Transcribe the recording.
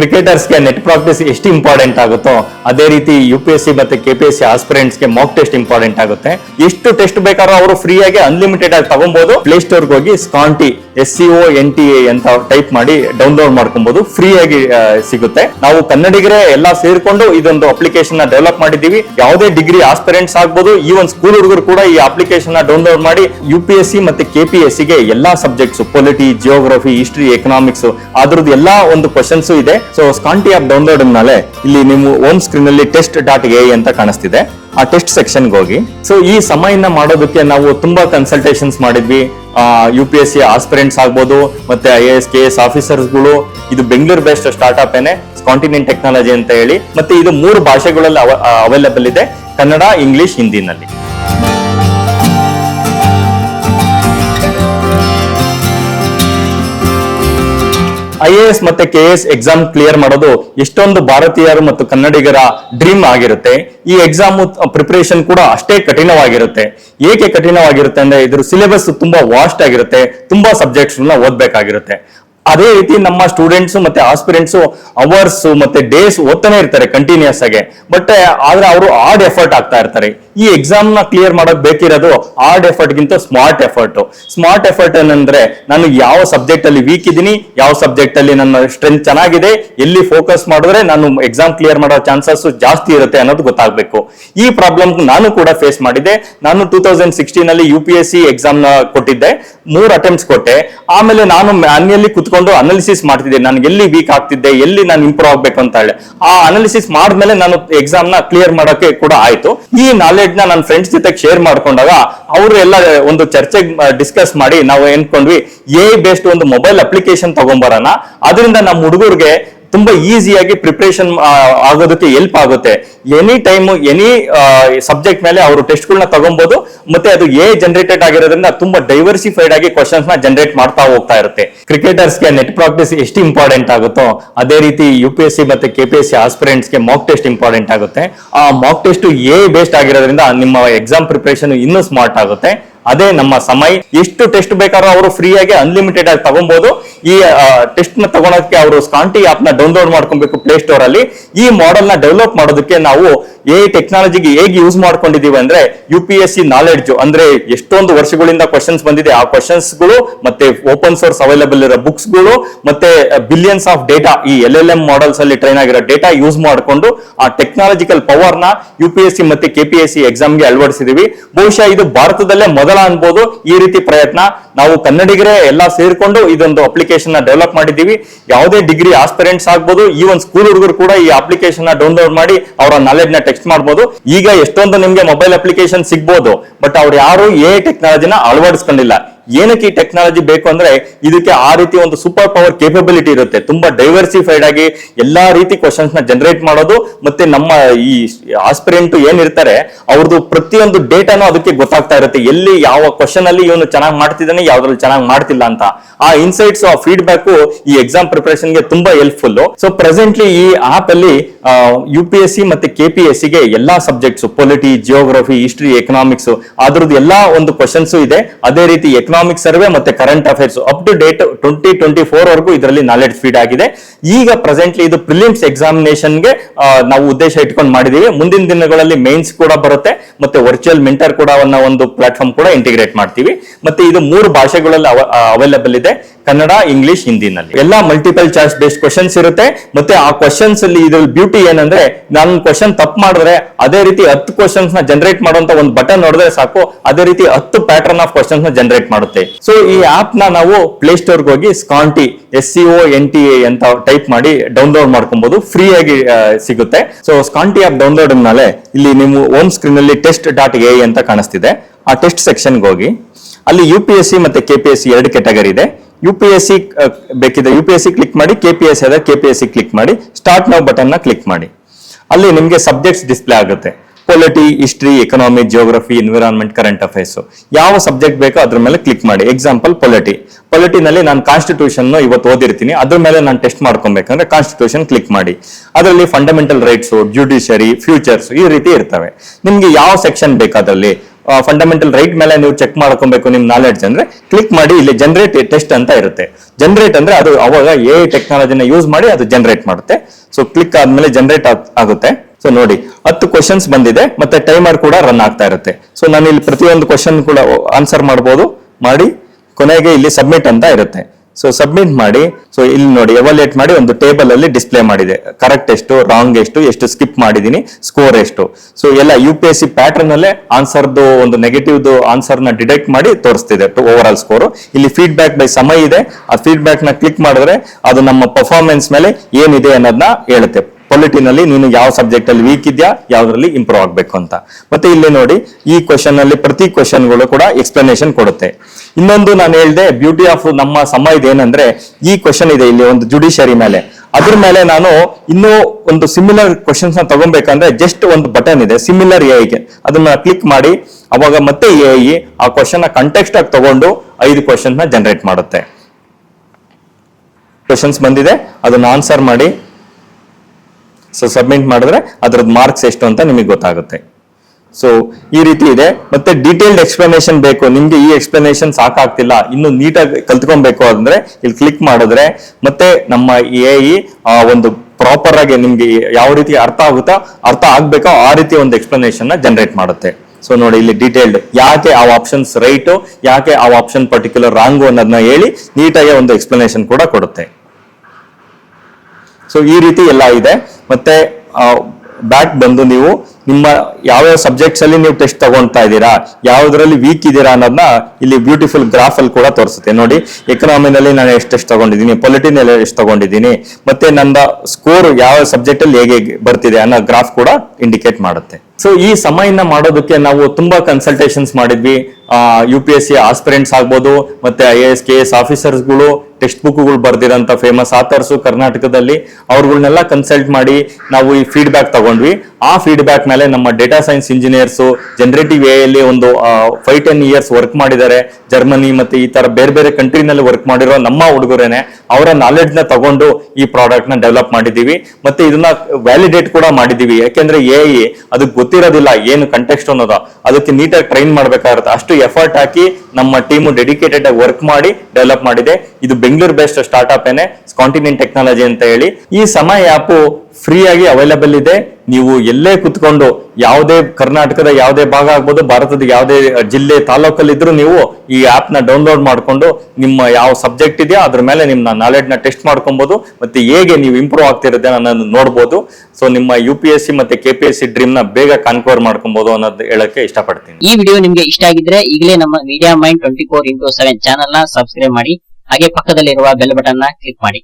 ಕ್ರಿಕೆಟರ್ಸ್ಗೆ net practice ಎಷ್ಟು important ಆಗುತ್ತೋ, ಅದೇ ರೀತಿ ಯು ಪಿ ಎಸ್ ಸಿ ಮತ್ತೆ ಕೆ ಪಿ ಎಸ್ ಸಿ ಆಸ್ಪಿರೆಂಟ್ಸ್ಗೆ ಮಾಕ್ ಟೆಸ್ಟ್ ಇಂಪಾರ್ಟೆಂಟ್ ಆಗುತ್ತೆ. ಎಷ್ಟು ಟೆಸ್ಟ್ ಬೇಕಾದ್ರೂ ಅವರು ಫ್ರೀ ಆಗಿ ಅನ್ಲಿಮಿಟೆಡ್ ಆಗಿ ತಗೊಬಹುದು ಪ್ಲೇ ಸ್ಟೋರ್ಗೆ ಹೋಗಿ Sconti S C O N T A ಅಂತ ಟೈಪ್ ಮಾಡಿ ಡೌನ್ಲೋಡ್ ಮಾಡ್ಕೊಬಹುದು ಫ್ರೀ ಆಗಿ ಸಿಗುತ್ತೆ. ನಾವು ಕನ್ನಡಿಗರೇ ಎಲ್ಲ ಸೇರ್ಕೊಂಡು ಇದೊಂದು ಅಪ್ಲಿಕೇಶನ್ನ ಡೆವಲಪ್ ಮಾಡಿದೀವಿ ಯಾವುದೇ ಡಿಗ್ರಿ ಆಸ್ಪಿರೆಂಟ್ಸ್ ಆಗ್ಬೋದು. ಈ ಒಂದು ಸ್ಕೂಲ್ ಹುಡುಗರು ಕೂಡ ಈ ಅಪ್ಲಿಕೇಶನ್ ಡೌನ್ಲೋಡ್ ಮಾಡಿ ಯು ಪಿ ಎಸ್ ಸಿ ಮತ್ತೆ ಕೆ ಪಿ ಎಸ್ಗೆ ಎಲ್ಲಾ subjects polity geography history economics ಅದ್ರದ್ದು ಎಲ್ಲಾ ಒಂದು ಕ್ವಶನ್ಸ್ ಇದೆ. ಸೊ ಸ್ಕಾಂಟಿ ಆಪ್ ಡೌನ್ಲೋಡ್ ಮೇಲೆ ಇಲ್ಲಿ ನಿಮ್ಮ ಓಮ್ ಸ್ಕ್ರೀನ್ ಅಲ್ಲಿ ಟೆಸ್ಟ್ ಡಾಟ್ ಎ ಅಂತ ಕಾಣಿಸ್ತಿದೆ. ಆ ಟೆಸ್ಟ್ ಸೆಕ್ಷನ್ ಹೋಗಿ. ಸೊ ಈ ಸಮಯನ ಮಾಡೋದಕ್ಕೆ ನಾವು ತುಂಬಾ ಕನ್ಸಲ್ಟೇಷನ್ಸ್ ಮಾಡಿದ್ವಿ. U P S C aspirants ಆಗ್ಬೋದು, ಮತ್ತೆ ಐ ಎಸ್ ಕೆ ಎಸ್ ಆಫೀಸರ್ಸ್ಗಳು ಇದು ಬೆಂಗಳೂರು ಬೆಸ್ಟ್ ಸ್ಟಾರ್ಟ್ಅಪ್ ಏನೇ ಕಾಂಟಿನೆಂಟ್ ಟೆಕ್ನಾಲಜಿ ಅಂತ ಹೇಳಿ, ಮತ್ತೆ ಇದು ಮೂರು ಭಾಷೆಗಳಲ್ಲಿ ಅವೈಲೇಬಲ್ ಇದೆ. ಕನ್ನಡ ಇಂಗ್ಲಿಷ್ ಹಿಂದಿನಲ್ಲಿ ಐ ಎ ಎಸ್ ಮತ್ತೆ ಕೆ ಎಸ್ ಎಕ್ಸಾಮ್ ಕ್ಲಿಯರ್ ಮಾಡೋದು ಎಷ್ಟೊಂದು ಭಾರತೀಯರು ಮತ್ತು ಕನ್ನಡಿಗರ ಡ್ರೀಮ್ ಆಗಿರುತ್ತೆ. ಈ ಎಕ್ಸಾಮ್ ಪ್ರಿಪರೇಷನ್ ಕೂಡ ಅಷ್ಟೇ ಕಠಿಣವಾಗಿರುತ್ತೆ. ಏಕೆ ಕಠಿಣವಾಗಿರುತ್ತೆ ಅಂದ್ರೆ ಇದ್ರ ಸಿಲೆಬಸ್ ತುಂಬಾ ವಾಸ್ಟ್ ಆಗಿರುತ್ತೆ, ತುಂಬಾ ಸಬ್ಜೆಕ್ಟ್ಸ್ ಓದ್ಬೇಕಾಗಿರುತ್ತೆ. ಅದೇ ರೀತಿ ನಮ್ಮ ಸ್ಟೂಡೆಂಟ್ಸ್ ಮತ್ತೆ ಆಸ್ಪಿರೆಂಟ್ಸ್ ಅವರ್ಸ್ ಮತ್ತೆ ಡೇಸ್ ಓದ್ತಾನೆ ಇರ್ತಾರೆ ಕಂಟಿನ್ಯೂಸ್ ಆಗಿ. ಬಟ್ ಆದ್ರೆ ಅವರು ಆಡ್ ಎಫರ್ಟ್ ಆಗ್ತಾ ಇರ್ತಾರೆ. ಈ ಎಕ್ಸಾಮ್ನ ಕ್ಲಿಯರ್ ಮಾಡೋಕ್ ಬೇಕಿರೋದು ಹಾರ್ಡ್ ಎಫರ್ಟ್ ಗಿಂತ ಸ್ಮಾರ್ಟ್ ಎಫರ್ಟ್ ಸ್ಮಾರ್ಟ್ ಎಫರ್ಟ್ ಏನಂದ್ರೆ ನಾನು ಯಾವ ಸಬ್ಜೆಕ್ಟ್ ಅಲ್ಲಿ ವೀಕ್ ಇದ್ದೀನಿ, ಯಾವ ಸಬ್ಜೆಕ್ಟ್ ಅಲ್ಲಿ ನನ್ನ ಸ್ಟ್ರೆಂತ್ ಚೆನ್ನಾಗಿದೆ, ಎಲ್ಲಿ ಫೋಕಸ್ ಮಾಡಿದ್ರೆ ನಾನು ಎಕ್ಸಾಮ್ ಕ್ಲಿಯರ್ ಮಾಡೋ ಚಾನ್ಸಸ್ ಜಾಸ್ತಿ ಇರುತ್ತೆ ಅನ್ನೋದು ಗೊತ್ತಾಗ್ಬೇಕು. ಈ ಪ್ರಾಬ್ಲಮ್ ನಾನು ಕೂಡ ಫೇಸ್ ಮಾಡಿದೆ ನಾನು ಟೂ ತೌಸಂಡ್ ಸಿಕ್ಸ್ಟೀನ್ ಅಲ್ಲಿ ಯು ಪಿ ಎಸ್ ಸಿ ಎಕ್ಸಾಮ್ನ ಕೊಟ್ಟಿದ್ದೆ, ಮೂರ್ ಅಟೆಂಪ್ಟ್ಸ್ ಕೊಟ್ಟೆ. ಆಮೇಲೆ ನಾನು ಮ್ಯಾನ್ಯಲ್ಲಿ ಕುತ್ಕೊಂಡು ಅನಾಲಿಸಿಸ್ ಮಾಡ್ತಿದ್ದೆ. ನಾನು ಎಲ್ಲಿ ವೀಕ್ ಆಗ್ತಿದ್ದೆ, ಎಲ್ಲಿ ನಾನು ಇಂಪ್ರೂವ್ ಆಗ್ಬೇಕು ಅಂತ ಹೇಳಿ. ಆ ಅನಾಲಿಸಿಸ್ ಮಾಡಿದ್ಮೇಲೆ ನಾನು ಎಕ್ಸಾಮ್ನ ಕ್ಲಿಯರ್ ಮಾಡೋಕೆ ಕೂಡ ಆಯ್ತು. ಈ ನಾಲೆಡ್ಜ್ ನ ನನ್ನ ಫ್ರೆಂಡ್ಸ್ ಜೊತೆ ಶೇರ್ ಮಾಡ್ಕೊಂಡಾಗ ಅವರು ಎಲ್ಲ ಒಂದು ಚರ್ಚೆ ಡಿಸ್ಕಸ್ ಮಾಡಿ ನಾವು ಏನ್ಕೊಂಡ್ವಿ ಎ ಬೇಸ್ಡ್ ಒಂದು ಮೊಬೈಲ್ ಅಪ್ಲಿಕೇಶನ್ ತಗೊಂಬರೋಣ ಅದರಿಂದ ನಮ್ಮ ಹುಡುಗರಿಗೆ ತುಂಬಾ ಈಸಿಯಾಗಿ ಪ್ರಿಪ್ರೇಷನ್ ಆಗೋದಕ್ಕೆ ಹೆಲ್ಪ್ ಆಗುತ್ತೆ. ಎನಿ ಟೈಮ್ ಎನಿ ಸಬ್ಜೆಕ್ಟ್ ಮೇಲೆ ಅವರು ಟೆಸ್ಟ್ಗಳನ್ನ ತಗೊಬಹುದು ಮತ್ತೆ ಅದು ಎ ಜನರೇಟೆಡ್ ಆಗಿರೋದ್ರಿಂದ ತುಂಬಾ ಡೈವರ್ಸಿಫೈಡ್ ಆಗಿ ಕ್ವಶನ್ಸ್ನ ಜನರೇಟ್ ಮಾಡ್ತಾ ಹೋಗ್ತಾ ಇರುತ್ತೆ. ಕ್ರಿಕೆಟರ್ಸ್ಗೆ ನೆಟ್ ಪ್ರಾಕ್ಟೀಸ್ ಎಷ್ಟು ಇಂಪಾರ್ಟೆಂಟ್ ಆಗುತ್ತೋ, ಅದೇ ರೀತಿ ಯು ಪಿ ಎಸ್ ಸಿ ಮತ್ತೆ ಕೆ ಪಿ ಎಸ್ ಸಿ ಆಸ್ಪಿರೆಂಟ್ಸ್ಗೆ ಮಾಕ್ ಟೆಸ್ಟ್ ಇಂಪಾರ್ಟೆಂಟ್ ಆಗುತ್ತೆ. ಆ ಮಾಕ್ ಟೆಸ್ಟ್ ಎ ಬೇಸ್ಡ್ ಆಗಿರೋದ್ರಿಂದ ನಿಮ್ಮ ಎಕ್ಸಾಮ್ ಪ್ರಿಪರೇಷನ್ ಇನ್ನೂ ಸ್ಮಾರ್ಟ್ ಆಗುತ್ತೆ. ಅದೇ ನಮ್ಮ ಸಮಯ. ಎಷ್ಟು ಟೆಸ್ಟ್ ಬೇಕಾದ್ರೂ ಅವರು ಫ್ರೀಯಾಗಿ ಅನ್ಲಿಮಿಟೆಡ್ ಆಗಿ ತಗೊಬಹುದು ಈ ಟೆಸ್ಟ್ನ ತಗೊಳಕ್ಕೆ ಅವರು ಸ್ಕಾಂಟಿ ಆಪ್ನ ಡೌನ್ಲೋಡ್ ಮಾಡ್ಕೊಬೇಕು ಪ್ಲೇ ಸ್ಟೋರ್ ಅಲ್ಲಿ. ಈ ಮಾಡೆಲ್ನ ಡೆವಲಪ್ ಮಾಡೋದಕ್ಕೆ ನಾವು ಎ ಟೆಕ್ನಾಲಜಿಗೆ ಹೇಗೆ ಯೂಸ್ ಮಾಡ್ಕೊಂಡಿದೀವಿ ಅಂದ್ರೆ U P S C knowledge ಅಂದ್ರೆ ಎಷ್ಟೊಂದು ವರ್ಷಗಳಿಂದ ಕ್ವಶನ್ಸ್ ಬಂದಿದೆ. ಆ ಕ್ವಶನ್ಸ್ಗಳು ಮತ್ತೆ ಓಪನ್ ಸೋರ್ಸ್ ಅವೈಲೇಬಲ್ ಇರೋ ಬುಕ್ಸ್ಗಳು, ಮತ್ತೆ ಬಿಲಿಯನ್ಸ್ ಆಫ್ ಡೇಟಾ ಈ ಎಲ್ ಎಲ್ ಎಂ ಮಾಡೆಲ್ಸ್ ಅಲ್ಲಿ ಟ್ರೈನ್ ಆಗಿರೋ ಡೇಟಾ ಯೂಸ್ ಮಾಡಿಕೊಂಡು ಆ ಟೆಕ್ನಾಲಜಿಕಲ್ ಪವರ್ನ ಯು ಪಿ ಎಸ್ ಸಿ ಮತ್ತೆ ಕೆ ಪಿ ಎಸ್ ಸಿ ಎಕ್ಸಾಮ್ಗೆ ಅಳವಡಿಸಿದೀವಿ. ಬಹುಶಃ ಇದು ಭಾರತದಲ್ಲೇ ಮೊದಲ ಅನ್ಬೋದು. ಈ ರೀತಿ ಪ್ರಯತ್ನ ನಾವು ಕನ್ನಡಿಗರೇ ಎಲ್ಲ ಸೇರ್ಕೊಂಡು ಇದೊಂದು ಅಪ್ಲಿಕೇಶನ್ ಡೆವಲಪ್ ಮಾಡಿದ್ದೀವಿ. ಯಾವುದೇ ಡಿಗ್ರಿ ಆಸ್ಪೆರೆಂಟ್ಸ್ ಆಗ್ಬೋದು. ಈ ಒಂದು ಸ್ಕೂಲ್ ಹುಡುಗರು ಕೂಡ ಈ ಅಪ್ಲಿಕೇಶನ್ನ ಡೌನ್ಲೋಡ್ ಮಾಡಿ ಅವರ ನಾಲೆಡ್ಜ್ನ ಟೆಕ್ಸ್ಟ್ ಮಾಡ್ಬೋದು. ಈಗ ಎಷ್ಟೊಂದು ನಿಮ್ಗೆ ಮೊಬೈಲ್ ಅಪ್ಲಿಕೇಶನ್ ಸಿಗ್ಬೋದು ಬಟ್ ಅವ್ರು ಯಾರು ಎ ಟೆಕ್ನಾಲಜಿನ ಅಳವಡಿಸ್ಕೊಂಡಿಲ್ಲ. ಏನಕ್ಕೆ ಈ ಟೆಕ್ನಾಲಜಿ ಬೇಕು ಅಂದ್ರೆ ಇದಕ್ಕೆ ಆ ರೀತಿ ಒಂದು ಸೂಪರ್ ಪವರ್ ಕೇಪಬಿಲಿಟಿ ಇರುತ್ತೆ. ತುಂಬಾ ಡೈವರ್ಸಿಫೈಡ್ ಆಗಿ ಎಲ್ಲಾ ರೀತಿ ಕ್ವಶನ್ಸ್ನ ಜನರೇಟ್ ಮಾಡೋದು ಮತ್ತೆ ನಮ್ಮ ಈ ಆಸ್ಪಿರೆಂಟ್ ಏನಿರ್ತಾರೆ ಅವ್ರದ್ದು ಪ್ರತಿಯೊಂದು ಡೇಟಾನು ಅದಕ್ಕೆ ಗೊತ್ತಾಗ್ತಾ ಇರುತ್ತೆ. ಎಲ್ಲಿ ಯಾವ ಕ್ವಶನ್ ಅಲ್ಲಿ ಇವನು ಚೆನ್ನಾಗಿ ಮಾಡ್ತಿದ್ದಾನೆ, ಯಾವ್ದ್ರಲ್ಲಿ ಚೆನ್ನಾಗಿ ಮಾಡ್ತಿಲ್ಲ ಅಂತ. ಆ ಇನ್ಸೈಟ್ಸ್ ಆ ಫೀಡ್ಬ್ಯಾಕ್ ಈ ಎಕ್ಸಾಮ್ ಪ್ರಿಪರೇಷನ್ಗೆ ತುಂಬಾ ಹೆಲ್ಪ್ಫುಲ್ ಸೊ ಪ್ರೆಸೆಂಟ್ಲಿ ಈ ಆಪ್ ಅಲ್ಲಿ ಯು ಪಿ ಎಸ್ ಸಿ ಮತ್ತೆ ಕೆ ಪಿ ಎಸ್ಗೆ ಎಲ್ಲಾ subjects polity geography history economics ಅದ್ರದ್ದು ಎಲ್ಲಾ ಒಂದು ಕ್ವಶನ್ಸ್ ಇದೆ. ಅದೇ ರೀತಿ ಎಕನಾಮಿಕ್ ಸರ್ವೆ ಮತ್ತೆ current affairs up to date twenty twenty four ವರೆಗೂ ಇದರಲ್ಲಿ ನಾಲೆಡ್ಜ್ ಫೀಡ್ ಆಗಿದೆ. ಈಗ ಪ್ರೆಸೆಂಟ್ಲಿ ಇದು ಪ್ರಿಲಿಮ್ಸ್ ಎಕ್ಸಾಮಿನೇಷನ್ಗೆ ನಾವು ಉದ್ದೇಶ ಇಟ್ಕೊಂಡು ಮಾಡಿದೀವಿ. ಮುಂದಿನ ದಿನಗಳಲ್ಲಿ ಮೇನ್ಸ್ ಕೂಡ ಬರುತ್ತೆ ಮತ್ತೆ ವರ್ಚುವಲ್ ಮೆಂಟರ್ ಕೂಡ ಒಂದು ಪ್ಲಾಟ್ಫಾರ್ಮ್ ಕೂಡ ಇಂಟಿಗ್ರೇಟ್ ಮಾಡ್ತೀವಿ. ಮತ್ತೆ ಇದು ಮೂರು ಭಾಷೆಗಳಲ್ಲಿ ಅವೈಲಬಲ್ ಇದೆ. ಕನ್ನಡ, ಇಂಗ್ಲಿಷ್, ಹಿಂದಿನಲ್ಲಿ. ಎಲ್ಲ ಮಲ್ಟಿಪಲ್ ಚಾಯ್ಸ್ ಬೇಸ್ಡ್ ಕ್ವಶನ್ಸ್ ಇರುತ್ತೆ. ಮತ್ತೆ ಆ ಕ್ವಶನ್ಸ್ ಅಲ್ಲಿ ಇದ್ರ ಬ್ಯೂಟಿ ಏನಂದ್ರೆ, ನಾನು ಕ್ವಶನ್ ತಪ್ಪು ಮಾಡಿದ್ರೆ ಅದೇ ರೀತಿ ಹತ್ತು ಕ್ವಶನ್ಸ್ನ ಜನರೇಟ್ ಮಾಡುವಂತ ಒಂದು ಬಟನ್ ನೋಡಿದ್ರೆ ಸಾಕು, ಅದೇ ರೀತಿ ಹತ್ತು ಪ್ಯಾಟರ್ನ್ ಆಫ್ ಕ್ವಶನ್ಸ್ನ ಜನರೇಟ್ ಮಾಡುತ್ತೆ. ಸೊ ಈ ಆಪ್ನ ನಾವು ಪ್ಲೇ ಸ್ಟೋರ್ ಹೋಗಿ Sconti S C O N T A ಅಂತ ಟೈಪ್ ಮಾಡಿ ಡೌನ್ಲೋಡ್ ಮಾಡ್ಕೊಬಹುದು ಫ್ರೀ ಆಗಿ ಸಿಗುತ್ತೆ. ಸೊ ಸ್ಕಾಂಟಿ ಆಪ್ ಡೌನ್ಲೋಡ್ ಮೇಲೆ ಇಲ್ಲಿ ನಿಮ್ಮ ಓಮ್ ಸ್ಕ್ರೀನ್ ಅಲ್ಲಿ ಟೆಸ್ಟ್ ಡಾಟ್ ಎ ಅಂತ ಕಾಣಿಸ್ತಿದೆ. ಆ ಟೆಸ್ಟ್ ಸೆಕ್ಷನ್ಗೆ ಹೋಗಿ. ಅಲ್ಲಿ ಯು ಪಿ ಎಸ್ ಸಿ ಮತ್ತೆ ಕೆ ಸಿ ಎರಡು ಕೆಟಗರಿ ಇದೆ. ಯು ಪಿ ಎಸ್ ಸಿ ಬೇಕಿದೆ U P S C click ಮಾಡಿ ಕೆ ಪಿ ಎಸ್ ಆದರೆ K P S C click ಮಾಡಿ ಸ್ಟಾರ್ಟ್ ನೌ ಬಟನ್ನ ಕ್ಲಿಕ್ ಮಾಡಿ. ಅಲ್ಲಿ ನಿಮಗೆ ಸಬ್ಜೆಕ್ಟ್ಸ್ ಡಿಸ್ಪ್ಲೇ ಆಗುತ್ತೆ. Polity history economy geography environment current affairs ಯಾವ ಸಬ್ಜೆಕ್ಟ್ ಬೇಕೋ ಅದ್ರ ಮೇಲೆ ಕ್ಲಿಕ್ ಮಾಡಿ. ಎಕ್ಸಾಂಪಲ್ ಪೊಲಿಟಿ ಪೊಲಿಟಿನಲ್ಲಿ ನಾನು ಕಾನ್ಸ್ಟಿಟ್ಯೂಷನ್ ಇವತ್ತು ಓದಿರ್ತೀನಿ. ಅದ್ರ ಮೇಲೆ ನಾನು ಟೆಸ್ಟ್ ಮಾಡ್ಕೊಬೇಕಂದ್ರೆ ಕಾನ್ಸ್ಟಿಟ್ಯೂಷನ್ ಕ್ಲಿಕ್ ಮಾಡಿ. ಅದರಲ್ಲಿ ಫಂಡಮೆಂಟಲ್ ರೈಟ್ಸ್ ಜುಡಿಷರಿ ಫ್ಯೂಚರ್ಸ್ ಈ ರೀತಿ ಇರ್ತವೆ. ನಿಮ್ಗೆ ಯಾವ ಸೆಕ್ಷನ್ ಬೇಕು ಅದರಲ್ಲಿ ಫಂಡಮೆಂಟಲ್ ರೈಟ್ ಮೇಲೆ ನೀವು ಚೆಕ್ ಮಾಡ್ಕೊಬೇಕು ನಿಮ್ ನಾಲೆಡ್ಜ್ ಅಂದ್ರೆ ಕ್ಲಿಕ್ ಮಾಡಿ ಇಲ್ಲಿ ಜನರೇಟ್ ಟೆಸ್ಟ್ ಅಂತ ಇರುತ್ತೆ. ಜನರೇಟ್ ಅಂದ್ರೆ ಅದು ಅವಾಗ ಎ ಟೆಕ್ನಾಲಜಿನ ಯೂಸ್ ಮಾಡಿ ಅದು ಜನರೇಟ್ ಮಾಡುತ್ತೆ. ಸೊ ಕ್ಲಿಕ್ ಆದ್ಮೇಲೆ ಜನರೇಟ್ ಆಗುತ್ತೆ. ಸೊ ನೋಡಿ, ಹತ್ತು ಕ್ವಶನ್ಸ್ ಬಂದಿದೆ, ಮತ್ತೆ ಟೈಮರ್ ಕೂಡ ರನ್ ಆಗ್ತಾ ಇರುತ್ತೆ. ಸೊ ನಾನು ಇಲ್ಲಿ ಪ್ರತಿಯೊಂದು ಕ್ವಶನ್ ಕೂಡ ಆನ್ಸರ್ ಮಾಡಬಹುದು ಮಾಡಿ ಕೊನೆಗೆ ಇಲ್ಲಿ ಸಬ್ಮಿಟ್ ಅಂತ ಇರುತ್ತೆ. ಸೊ ಸಬ್ಮಿಟ್ ಮಾಡಿ ಸೊ ಇಲ್ಲಿ ನೋಡಿ ಎವಲ್ಯೂಟ್ ಮಾಡಿ ಒಂದು ಟೇಬಲ್ ಅಲ್ಲಿ ಡಿಸ್ಪ್ಲೇ ಮಾಡಿದೆ. ಕರೆಕ್ಟ್ ಎಷ್ಟು ರಾಂಗ್ ಎಷ್ಟು ಎಷ್ಟು ಸ್ಕಿಪ್ ಮಾಡಿದೀನಿ ಸ್ಕೋರ್ ಎಷ್ಟು. ಸೊ ಎಲ್ಲ U P S C pattern ಅಲ್ಲೇ ಆನ್ಸರ್ದು ಒಂದು ನೆಗೆಟಿವ್ ಆನ್ಸರ್ನ ಡಿಟೆಕ್ಟ್ ಮಾಡಿ ತೋರಿಸ್ತಿದೆ ಓವರ್ ಆಲ್ ಸ್ಕೋರ್ ಇಲ್ಲಿ ಫೀಡ್ಬ್ಯಾಕ್ ಬೈ ಸಮಯ ಇದೆ. ಆ ಫೀಡ್ಬ್ಯಾಕ್ನ ಕ್ಲಿಕ್ ಮಾಡಿದ್ರೆ ಅದು ನಮ್ಮ ಪರ್ಫಾರ್ಮೆನ್ಸ್ ಮೇಲೆ ಏನಿದೆ ಅನ್ನೋದನ್ನ ಹೇಳುತ್ತೆ. ಪೊಲಿಟಿನಲ್ಲಿ ನೀನು ಯಾವ ಸಬ್ಜೆಕ್ಟ್ ಅಲ್ಲಿ ವೀಕ್ ಇದೆಯಾ, ಯಾವ್ದ್ರಲ್ಲಿ ಇಂಪ್ರೂವ್ ಆಗ್ಬೇಕು ಅಂತ. ಮತ್ತೆ ಇಲ್ಲಿ ನೋಡಿ, ಈ ಕ್ವಶನ್ ಅಲ್ಲಿ ಪ್ರತಿ ಕ್ವಶನ್ಗಳು ಕೂಡ ಎಕ್ಸ್ಪ್ಲನೇಷನ್ ಕೊಡುತ್ತೆ. ಇನ್ನೊಂದು ನಾನು ಹೇಳ್ದೆ ಬ್ಯೂಟಿ ಆಫ್ ನಮ್ಮ ಸಮ ಇದೇನಂದ್ರೆ ಈ ಕ್ವಶನ್ ಇದೆ ಇಲ್ಲಿ ಒಂದು ಜುಡಿಷರಿ ಮೇಲೆ. ಅದ್ರ ಮೇಲೆ ನಾನು ಇನ್ನೂ ಒಂದು ಸಿಮಿಲರ್ ಕ್ವಶನ್ಸ್ನ ತಗೊಬೇಕಂದ್ರೆ ಜಸ್ಟ್ ಒಂದು ಬಟನ್ ಇದೆ ಸಿಮಿಲರ್ ಎಗೆ ಅದನ್ನ ಕ್ಲಿಕ್ ಮಾಡಿ, ಅವಾಗ ಮತ್ತೆ ಎ ಆ ಕ್ವಶನ್ ಕಂಟೆಕ್ಸ್ಟ್ ಆಗಿ ತಗೊಂಡು ಐದು ಕ್ವಶನ್ನ ಜನರೇಟ್ ಮಾಡುತ್ತೆ. ಕ್ವಶನ್ಸ್ ಬಂದಿದೆ, ಅದನ್ನ ಆನ್ಸರ್ ಮಾಡಿ. ಸೊ ಸಬ್ಮಿಟ್ ಮಾಡಿದ್ರೆ ಅದ್ರದ್ದು ಮಾರ್ಕ್ಸ್ ಎಷ್ಟು ಅಂತ ನಿಮಗೆ ಗೊತ್ತಾಗುತ್ತೆ. ಸೊ ಈ ರೀತಿ ಇದೆ. ಮತ್ತೆ ಡೀಟೇಲ್ಡ್ ಎಕ್ಸ್ಪ್ಲನೇಷನ್ ಬೇಕು. ನಿಮ್ಗೆ ಈ ಎಕ್ಸ್ಪ್ಲನೇಷನ್ ಸಾಕಾಗ್ತಿಲ್ಲ. ಇನ್ನು ನೀಟಾಗಿ ಕಲ್ತ್ಕೊಬೇಕು ಅಂದ್ರೆ ಇಲ್ಲಿ ಕ್ಲಿಕ್ ಮಾಡಿದ್ರೆ ಮತ್ತೆ ನಮ್ಮ ಎ ಆ, ಒಂದು ಪ್ರಾಪರ್ ಆಗಿ ನಿಮ್ಗೆ ಯಾವ ರೀತಿ ಅರ್ಥ ಆಗುತ್ತೋ, ಅರ್ಥ ಆಗ್ಬೇಕೋ ಆ ರೀತಿ ಒಂದು ಎಕ್ಸ್ಪ್ಲನೇಷನ್ನ ಜನರೇಟ್ ಮಾಡುತ್ತೆ. ಸೊ ನೋಡಿ ಇಲ್ಲಿ ಡೀಟೇಲ್ಡ್ ಯಾಕೆ ಆ ಆಪ್ಷನ್ಸ್ ರೈಟು ಯಾಕೆ ಆ ಆಪ್ಷನ್ ಪರ್ಟಿಕ್ಯುಲರ್ ರಾಂಗು ಅನ್ನೋದನ್ನ ಹೇಳಿ ನೀಟಾಗಿ ಒಂದು ಎಕ್ಸ್ಪ್ಲನೇಷನ್ ಕೂಡ ಕೊಡುತ್ತೆ. ಸೊ ಈ ರೀತಿ ಎಲ್ಲ ಇದೆ. ಮತ್ತೆ ಬ್ಯಾಕ್ ಬಂದು ನೀವು ನಿಮ್ಮ ಯಾವ್ಯಾವ ಸಬ್ಜೆಕ್ಟ್ಸ್ ಅಲ್ಲಿ ನೀವು ಟೆಸ್ಟ್ ತಗೊಳ್ತಾ ಇದ್ದೀರಾ, ಯಾವ್ದ್ರಲ್ಲಿ ವೀಕ್ ಇದ್ದೀರಾ ಅನ್ನೋದನ್ನ ಇಲ್ಲಿ ಬ್ಯೂಟಿಫುಲ್ ಗ್ರಾಫ್ ಅಲ್ಲಿ ಕೂಡ ತೋರಿಸುತ್ತೆ. ನೋಡಿ ಎಕನಾಮಿನಲ್ಲಿ ನಾನು ಎಷ್ಟು ಟೆಸ್ಟ್ ತಗೊಂಡಿದ್ದೀನಿ ಪೊಲಿಟಿನಲ್ಲಿ ಎಷ್ಟು ತಗೊಂಡಿದ್ದೀನಿ, ಮತ್ತೆ ನನ್ನ ಸ್ಕೋರ್ ಯಾವ ಸಬ್ಜೆಕ್ಟ್ ಅಲ್ಲಿ ಹೇಗೆ ಬರ್ತಿದೆ ಅನ್ನೋ ಗ್ರಾಫ್ ಕೂಡ ಇಂಡಿಕೇಟ್ ಮಾಡುತ್ತೆ. ಸೊ ಈ ಸಮಯನ ಮಾಡೋದಕ್ಕೆ ನಾವು ತುಂಬಾ ಕನ್ಸಲ್ಟೇಷನ್ಸ್ ಮಾಡಿದ್ವಿ. U P S C aspirants ಆಗ್ಬೋದು, ಮತ್ತೆ I A S K S ಆಫೀಸರ್ಸ್ಗಳು text ಬುಕ್ಗಳು ಬರ್ದಿರೋಂಥ ಫೇಮಸ್ ಆಥರ್ಸು ಕರ್ನಾಟಕದಲ್ಲಿ ಅವ್ರುಗಳನ್ನೆಲ್ಲ ಕನ್ಸಲ್ಟ್ ಮಾಡಿ ನಾವು ಈ ಫೀಡ್ಬ್ಯಾಕ್ ತಗೊಂಡ್ವಿ. ಆ ಫೀಡ್ಬ್ಯಾಕ್ ಮೇಲೆ ನಮ್ಮ ಡೇಟಾ ಸೈನ್ಸ್ ಇಂಜಿನಿಯರ್ಸ್ ಜನರೇಟಿವ್ ಅಲ್ಲಿ ಒಂದು ಫೈವ್ ಟೆನ್ ಇಯರ್ಸ್ ವರ್ಕ್ ಮಾಡಿದ್ದಾರೆ. ಜರ್ಮನಿ ಮತ್ತೆ ಈ ತರ ಬೇರೆ ಬೇರೆ ಕಂಟ್ರಿನಲ್ಲಿ ವರ್ಕ್ ಮಾಡಿರೋ ನಮ್ಮ ಹುಡುಗರೇನೆ, ಅವರ ನಾಲೆಡ್ಜ್ನ ತಗೊಂಡು ಈ ಪ್ರಾಡಕ್ಟ್ನ ಡೆವಲಪ್ ಮಾಡಿದೀವಿ ಮತ್ತೆ ಇದನ್ನ ವ್ಯಾಲಿಡೇಟ್ ಕೂಡ ಮಾಡಿದೀವಿ ಯಾಕೆಂದ್ರೆ ಎ ಐ ಅದಕ್ಕೆ ಗೊತ್ತಿರೋದಿಲ್ಲ ಏನು ಕಂಟೆಕ್ಸ್ಟ್ ಅನ್ನೋದು. ಅದಕ್ಕೆ ನೀಟಾಗಿ ಟ್ರೈನ್ ಮಾಡಬೇಕಾಗುತ್ತೆ. ಅಷ್ಟು ಎಫರ್ಟ್ ಹಾಕಿ ನಮ್ಮ ಟೀಮು ಡೆಡಿಕೇಟೆಡ್ ಆಗಿ ವರ್ಕ್ ಮಾಡಿ ಡೆವಲಪ್ ಮಾಡಿದೆ. ಇದು ಬೆಂಗಳೂರು ಬೇಸ್ಡ್ ಸ್ಟಾರ್ಟ್ಅಪ್ ಏನೆ ಕಾಂಟಿನೆಂಟ್ ಟೆಕ್ನಾಲಜಿ ಅಂತ ಹೇಳಿ, ಈ ಸಮಯ ಆಪ್ ಫ್ರೀ ಆಗಿ ಅವೈಲಬಲ್ ಇದೆ. ನೀವು ಎಲ್ಲೇ ಕುತ್ಕೊಂಡು ಯಾವುದೇ ಕರ್ನಾಟಕದ ಯಾವುದೇ ಭಾಗ ಆಗ್ಬೋದು, ಭಾರತದ ಯಾವುದೇ ಜಿಲ್ಲೆ ತಾಲೂಕಲ್ಲಿ ಇದ್ರೂ ನೀವು ಈ ಆಪ್ನ ಡೌನ್ಲೋಡ್ ಮಾಡ್ಕೊಂಡು ನಿಮ್ಮ ಯಾವ ಸಬ್ಜೆಕ್ಟ್ ಇದೆಯಾ ಅದ್ರ ಮೇಲೆ ನಿಮ್ಮ ನಾಲೆಡ್ನ ಟೆಸ್ಟ್ ಮಾಡ್ಕೊಬಹುದು ಮತ್ತೆ ಹೇಗೆ ನೀವು ಇಂಪ್ರೂವ್ ಆಗ್ತಿರುತ್ತೆ ಅನ್ನೋದು ನೋಡ್ಬೋದು. ಸೊ ನಿಮ್ಮ ಯು ಪಿ ಎಸ್ ಸಿ ಮತ್ತೆ ಕೆ ಪಿ ಎಸ್ ಸಿ ಡ್ರೀಮ್ನ ಬೇಗ ಕನ್ಕೋರ್ ಮಾಡ್ಕೊಬಹುದು ಅನ್ನೋದು ಹೇಳಕ್ಕೆ ಇಷ್ಟಪಡ್ತೀನಿ. ಈ ವಿಡಿಯೋ ನಿಮ್ಗೆ ಇಷ್ಟ ಆಗಿದ್ರೆ ಈಗಲೇ ನಮ್ಮ media mind twenty four into seven ಚಾನಲ್ನ ಸಬ್ಸ್ಕ್ರೈಬ್ ಮಾಡಿ. ಹಾಗೆ ಪಕ್ಕದಲ್ಲಿರುವ ಬೆಲ್ ಬಟನ್ನ ಕ್ಲಿಕ್ ಮಾಡಿ.